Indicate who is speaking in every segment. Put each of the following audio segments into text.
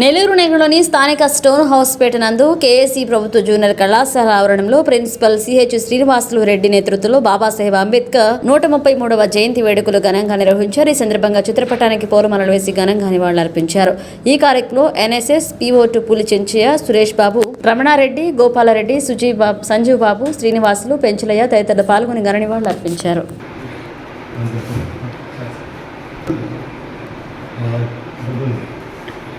Speaker 1: నెల్లూరు నగరంలోని స్థానిక stone house పేట నందు కేఎస్ఈ ప్రభుత్వ జూనియర్ కళాశాల ఆవరణంలో ప్రిన్సిపల్ సిహెచ్ శ్రీనివాసులు రెడ్డి నేతృత్వంలో బాబాసాహెబ్ అంబేద్కర్ నూట ముప్పై మూడవ జయంతి వేడుకలు ఘనంగా నిర్వహించారు. ఈ సందర్భంగా చిత్రపటానికి పూలమాలలు వేసి ఘనంగా నివాళులర్పించారు. ఈ కార్యక్రమంలో ఎన్ఎస్ఎస్ పిఓటు పులి చెంచయ్య సురేష్ బాబు రమణారెడ్డి గోపాలరెడ్డి సుజీవ్ బాబు సంజీవ్ బాబు శ్రీనివాసులు పెంచలయ్య తదితరులు పాల్గొని ఘన నివాళులర్పించారు.
Speaker 2: జై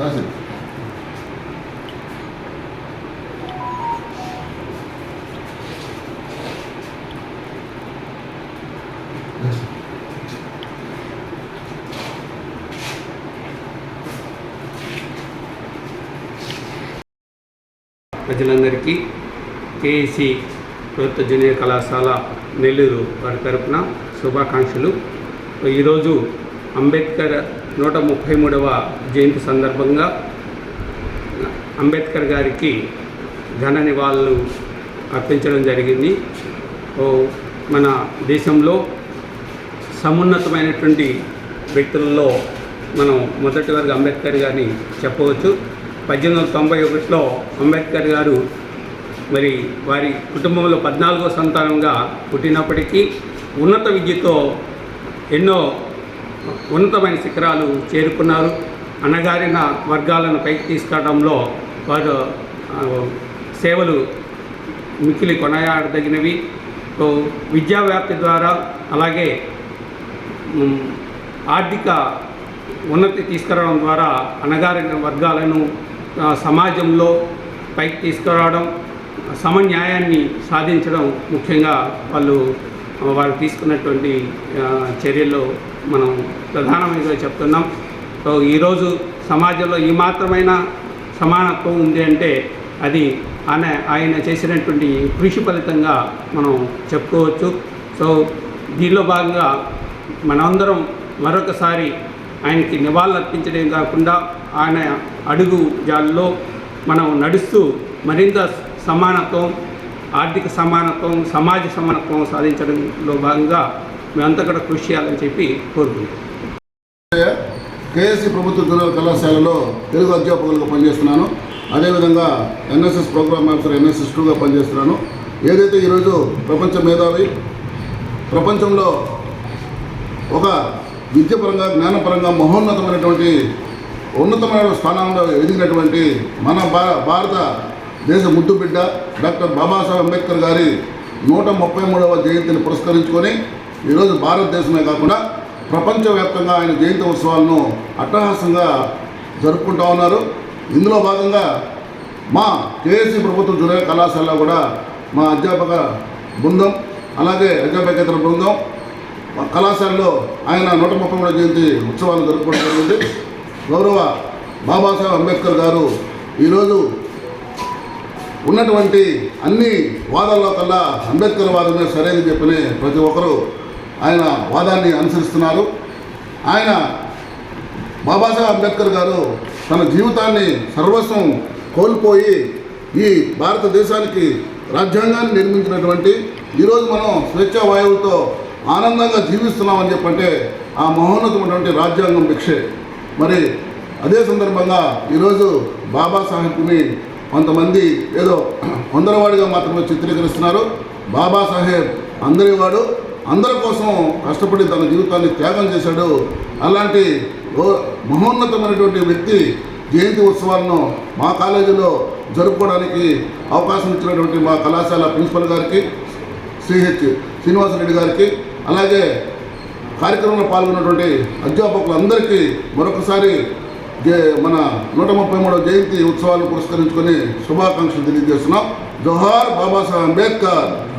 Speaker 3: That's it.
Speaker 4: ప్రజలందరికీ కేఎసి ప్రభుత్వ జూనియర్ కళాశాల నెల్లూరు వారి తరపున శుభాకాంక్షలు ఈరోజు అంబేద్కర్ నూట ముప్పై మూడవ జయంతి సందర్భంగా అంబేద్కర్ గారికి ఘన నివాళులు అర్పించడం జరిగింది. మన దేశంలో సమున్నతమైనటువంటి వ్యక్తులలో మనం మొదటి వరకు అంబేద్కర్ గారిని చెప్పవచ్చు. పద్దెనిమిది వందల తొంభై ఒకటిలో అంబేద్కర్ గారు మరి వారి కుటుంబంలో పద్నాలుగో సంతానంగా పుట్టినప్పటికీ ఉన్నత విద్యతో ఎన్నో ఉన్నతమైన శిఖరాలు చేరుకున్నారు. అణగారిన వర్గాలను పైకి తీసుకురావడంలో వారు సేవలు మిక్కిలి కొనయాడదగినవి. సో విద్యా వ్యాప్తి ద్వారా అలాగే ఆర్థిక ఉన్నతి తీసుకురావడం ద్వారా అణగారిన వర్గాలను సమాజంలో పైకి తీసుకురావడం సమన్యాయాన్ని సాధించడం ముఖ్యంగా వాళ్ళు వారు తీసుకున్నటువంటి చర్యల్లో మనం ప్రధానమైనగా చెప్తున్నాం. సో ఈరోజు సమాజంలో ఈ మాత్రమైన సమానత్వం ఉంది అంటే అది ఆయన ఆయన చేసినటువంటి కృషి ఫలితంగా మనం చెప్పుకోవచ్చు. సో దీనిలో భాగంగా మనందరం మరొకసారి ఆయనకి నివాళులర్పించడం కాకుండా ఆయన అడుగు జాల్లో మనం నడుస్తూ మరింత సమానత్వం ఆర్థిక సమానత్వం సమాజ సమానత్వం సాధించడంలో భాగంగా మేమంతా కూడా కృషి చేయాలని చెప్పి కోరుకుంటున్నాం.
Speaker 3: కేఎస్సి ప్రభుత్వ కళాశాలలో తెలుగు అధ్యాపకులుగా పనిచేస్తున్నాను. అదేవిధంగా ఎన్ఎస్ఎస్ ప్రోగ్రామ్ ఆఫీసర్ ఎన్ఎస్ఎస్ టూగా పనిచేస్తున్నాను. ఏదైతే ఈరోజు ప్రపంచ మేధావి ప్రపంచంలో ఒక విద్యపరంగా జ్ఞానపరంగా మహోన్నతమైనటువంటి ఉన్నతమైన స్థానంలో ఎదిగినటువంటి మన భా భారత దేశ ముద్దుబిడ్డ డాక్టర్ బాబాసాహెబ్ అంబేద్కర్ గారి నూట ముప్పై మూడవ జయంతిని పురస్కరించుకొని ఈరోజు భారతదేశమే కాకుండా ప్రపంచవ్యాప్తంగా ఆయన జయంతి ఉత్సవాలను అట్టహాసంగా జరుపుకుంటా ఉన్నారు. ఇందులో భాగంగా మా కేఎస్సి ప్రభుత్వ జూనియర్ కళాశాలలో కూడా మా అధ్యాపక బృందం అలాగే అధ్యాపకేతర బృందం మా కళాశాలలో ఆయన నూట ముప్పై జయంతి ఉత్సవాలు జరుపుకోవడం జరిగింది. గౌరవ బాబాసాహెబ్ అంబేద్కర్ గారు ఈరోజు ఉన్నటువంటి అన్ని వాదాల్లో కల్లా అంబేద్కర్ వాదమే సరైనది చెప్పని ప్రతి ఒక్కరూ ఆయన వాదాన్ని అనుసరిస్తున్నారు. ఆయన బాబాసాహెబ్ అంబేద్కర్ గారు తన జీవితాన్ని సర్వస్వం కోల్పోయి ఈ భారతదేశానికి రాజ్యాంగాన్ని నిర్మించినటువంటి ఈరోజు మనం స్వేచ్ఛా వాయువుతో ఆనందంగా జీవిస్తున్నామని చెప్పంటే ఆ మహోన్నతమైనటువంటి రాజ్యాంగం భిక్షే. మరి అదే సందర్భంగా ఈరోజు బాబాసాహెబ్ని కొంతమంది ఏదో కొందరవాడిగా మాత్రమే చిత్రీకరిస్తున్నారు. బాబాసాహెబ్ అందరివాడు. అందరి కోసం కష్టపడి తన జీవితాన్ని త్యాగం చేశాడు. అలాంటి మహోన్నతమైనటువంటి వ్యక్తి జయంతి ఉత్సవాలను మా కాలేజీలో జరుపుకోవడానికి అవకాశం ఇచ్చినటువంటి మా కళాశాల ప్రిన్సిపల్ గారికి సిహెచ్ శ్రీనివాసరెడ్డి గారికి అలాగే కార్యక్రమంలో పాల్గొన్నటువంటి అధ్యాపకులందరికీ మరొకసారి జే- మన నూట ముప్పై మూడవ జయంతి ఉత్సవాలు పురస్కరించుకొని శుభాకాంక్షలు తెలియజేస్తున్నాం. జోహార్ బాబాసాహెబ్ అంబేద్కర్.